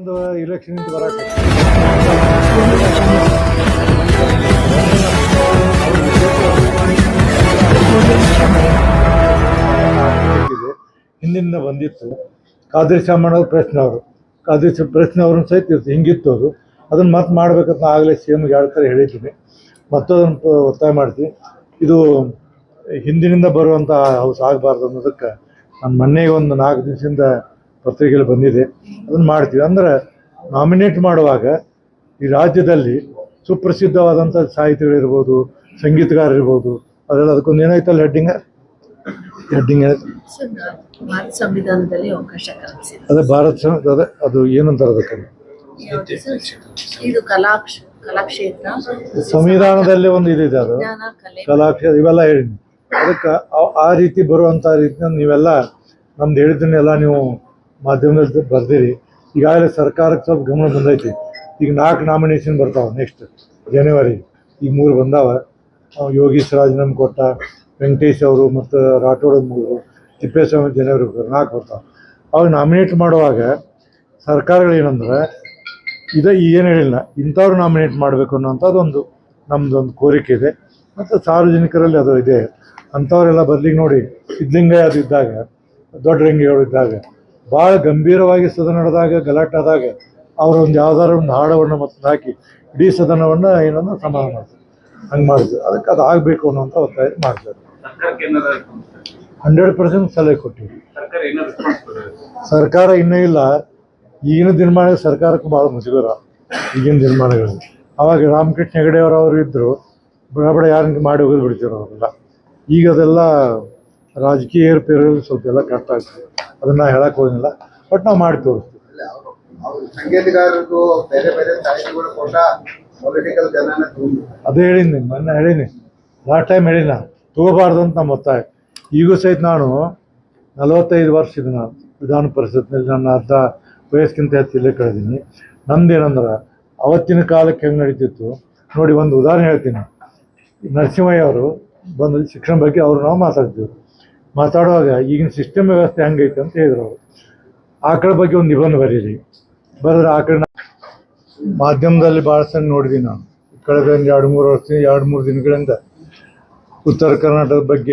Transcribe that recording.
ಒಂದು ಇಲೆಕ್ಷನ್ ಇಂದ ಬರಕ್ಕೆ ಹಿಂದಿನಿಂದ ಬಂದಿತ್ತು. ಕಾದ್ರಿ ಶಾಮಣ್ಣ ಪ್ರಶ್ನೆ ಅವರು. ಕಾದ್ರಿ ಪ್ರಶ್ನೆ ಅವ್ರನ್ನ ಸಹಿತ ಇತ್ತು ಹಿಂಗಿತ್ತು ಅದು. ಅದನ್ನ ಮತ್ತೆ ಮಾಡ್ಬೇಕಂತ ಆಗಲೇ ಸಿ ಎಮ್ಗೆ ಎರಡು ಥರ ಹೇಳಿದ್ದೀನಿ ಮತ್ತೊಂದು ಒತ್ತಾಯ ಮಾಡ್ತೀವಿ ಇದು ಹಿಂದಿನಿಂದ ಬರುವಂಥ ಹೌಸ್ ಆಗಬಾರ್ದು ಅನ್ನೋದಕ್ಕೆ ನಾನು ಮೊನ್ನೆಗೆ ಒಂದು ನಾಲ್ಕು ದಿವಸದಿಂದ ಪತ್ರಿಕೆಗಳು ಬಂದಿದೆ. ಅದನ್ನು ಮಾಡ್ತೀವಿ. ಅಂದ್ರೆ ನಾಮಿನೇಟ್ ಮಾಡುವಾಗ ಈ ರಾಜ್ಯದಲ್ಲಿ ಸುಪ್ರಸಿದ್ಧವಾದಂಥ ಸಾಹಿತಿಗಳಿರ್ಬೋದು ಸಂಗೀತಗಾರರಿರ್ಬೋದು ಅದೆಲ್ಲ ಅದಕ್ಕೊಂದು ಏನಾಯ್ತಲ್ಲ ಹೆಡ್ಡಿಂಗ ಹೆಡ್ಡಿಂಗ್ ಸಂವಿಧಾನದಲ್ಲಿ ಅವಕಾಶ ಕಲ್ಪಿಸಿದೆ ಅದೇ ಭಾರತ ಅದೇ ಅದು ಏನಂತಾರೆ ಅದಕ್ಕೆ? ಇದು ಕಲಾ ಕಲಾಕ್ಷೇತ್ರ. ಸಂವಿಧಾನದಲ್ಲಿ ಒಂದು ಇದಿದೆ ಅದು. ಕಲಾಕ್ಷೇತ್ರ ಇವೆಲ್ಲ ಹೇಳಿನಿ ಅದಕ್ಕೆ ಆ- ಆ ರೀತಿ ಬರುವಂಥ ರೀತಿಯ ನೀವೆಲ್ಲ ನಮ್ದು ಹೇಳಿದ್ದನ್ನೆಲ್ಲ ನೀವು ಮಾಧ್ಯಮದಲ್ಲಿ ಬರ್ದಿರಿ. ಈಗಾಗಲೇ ಸರ್ಕಾರಕ್ಕೆ ಸ್ವಲ್ಪ ಗಮನ ಬಂದೈತಿ. ಈಗ ನಾಲ್ಕು ನಾಮಿನೇಷನ್ ಬರ್ತಾವೆ ನೆಕ್ಸ್ಟ್ ಜನವರಿ ಈಗ ಮೂರು ಬಂದಾವ. ಯೋಗೀಶ್ ರಾಜೀನಾಮೆ ಕೊಟ್ಟ, ವೆಂಕಟೇಶ್ ಅವರು ಮತ್ತು ರಾಠೋಡ್ ಮೂರು, ತಿಪ್ಪೇಸ್ವಾಮಿ ಜನವರಿ ನಾಲ್ಕು ಬರ್ತಾವೆ. ಅವಾಗ ನಾಮಿನೇಟ್ ಮಾಡುವಾಗ ಸರ್ಕಾರಗಳು ಏನಂದ್ರೆ, ಇದೆ ಏನು ಹೇಳಿಲ್ಲ, ಇಂಥವ್ರು ನಾಮಿನೇಟ್ ಮಾಡಬೇಕು ಅನ್ನೋಂಥದ್ದೊಂದು ನಮ್ಮದೊಂದು ಕೋರಿಕೆ ಇದೆ. ಮತ್ತು ಸಾರ್ವಜನಿಕರಲ್ಲಿ ಅದು ಇದೆ. ಅಂಥವರೆಲ್ಲ ಬರ್ಲಿಕ್ಕೆ ನೋಡಿ, ಸಿದ್ಧಲಿಂಗಯ್ಯ ಅದು ಇದ್ದಾಗ, ದೊಡ್ಡ ರಂಗಿಗಳು ಇದ್ದಾಗ ಭಾಳ ಗಂಭೀರವಾಗಿ ಸದನ ನಡೆದಾಗ ಗಲಾಟೆ ಆದಾಗ ಅವರು ಒಂದು ಯಾವ್ದಾದ್ರು ಒಂದು ಹಾಡವನ್ನು ಮತ್ತು ಹಾಕಿ ಇಡೀ ಸದನವನ್ನು ಏನನ್ನ ಸಮಾಧಾನ ಮಾಡ್ತಾರೆ. ಹಂಗೆ ಮಾಡಿದ್ರು. ಅದಕ್ಕೆ ಅದು ಆಗಬೇಕು ಅನ್ನೋಂಥ ಒತ್ತಾಯ ಮಾಡ್ತಾರೆ. ಹಂಡ್ರೆಡ್ ಪರ್ಸೆಂಟ್ ಸಲಹೆ ಕೊಟ್ಟಿವಿ. ಸರ್ಕಾರ ಇನ್ನೂ ಇಲ್ಲ. ಈಗಿನ ದಿನಮಾನ ಸರ್ಕಾರಕ್ಕೆ ಭಾಳ ಮುಜುಗರ. ಈಗಿನ ದಿನಮಾನಗಳಲ್ಲಿ ಅವಾಗ ರಾಮಕೃಷ್ಣ ಹೆಗಡೆ ಅವರು ಇದ್ದರು ಬಡಬಡ ಬಡ ಯಾರನ್ನ ಮಾಡಿ ಹೋಗೋದು ಬಿಡ್ತಿರೋ ಅವರೆಲ್ಲ. ಈಗ ಅದೆಲ್ಲ ರಾಜಕೀಯ ಏರ್ಪೇರಲ್ಲಿ ಸ್ವಲ್ಪ ಎಲ್ಲ ಕಷ್ಟ ಆಗ್ತದೆ. ಅದನ್ನು ಹೇಳಕ್ಕೆ ಹೋಗಿಲ್ಲ. ಬಟ್ ನಾವು ಮಾಡಿ ತೋರಿಸ್ತೀವಿ. ಅವ್ರು ಸಂಗೀತಗಾರರಿಗೂ ಬೇರೆ ಬೇರೆ ಸಾಹಿತಿಗಳು ಕೊಟ್ಟ ಪೊಲಿಟಿಕಲ್ ಜನನ ತುಂಬ. ಅದೇ ಹೇಳಿನಿ ಮೊನ್ನೆ ಹೇಳಿನಿ. ಲಾಸ್ಟ್ ಟೈಮ್ ಹೇಳಿನ ತಗೋಬಾರ್ದು ಅಂತ ನಮ್ಮ ಒತ್ತಾಯ. ಈಗೂ ಸಹಿತ ನಾನು ನಲವತ್ತೈದು ವರ್ಷ ಇದು ನಾನು ವಿಧಾನ ಪರಿಷತ್ನಲ್ಲಿ ನನ್ನ ಅರ್ಧ ವಯಸ್ಸಿಗಿಂತ ಹೆಚ್ಚು ಇಲ್ಲೇ ಕಳೆದೀನಿ. ನಮ್ದೇನಂದ್ರೆ ಅವತ್ತಿನ ಕಾಲಕ್ಕೆ ಹೆಂಗೆ ನಡೀತಿತ್ತು? ನೋಡಿ ಒಂದು ಉದಾಹರಣೆ ಹೇಳ್ತೀನಿ. ನರಸಿಂಹಯ್ಯ ಅವರು ಬಂದು ಶಿಕ್ಷಣ ಬಗ್ಗೆ ಅವರು ನಾವು ಮಾತಾಡ್ತೀವಿ ಮಾತಾಡುವಾಗ ಈಗಿನ ಸಿಸ್ಟಮ್ ವ್ಯವಸ್ಥೆ ಹೆಂಗೈತೆ ಅಂತ ಹೇಳಿದ್ರು ಅವರು. ಆಕಳ ಬಗ್ಗೆ ಒಂದು ನಿಬಂಧ ಬರೀರಿ. ಬರೆದ್ರೆ ಆಕಳ ಮಾಧ್ಯಮದಲ್ಲಿ ಭಾಳ ಸಣ್ಣ ನೋಡಿದ್ವಿ ನಾನು. ಕಳೆದ ಒಂದು ಎರಡು ಮೂರು ವರ್ಷ, ಎರಡು ಮೂರು ದಿನಗಳಿಂದ ಉತ್ತರ ಕರ್ನಾಟಕದ ಬಗ್ಗೆ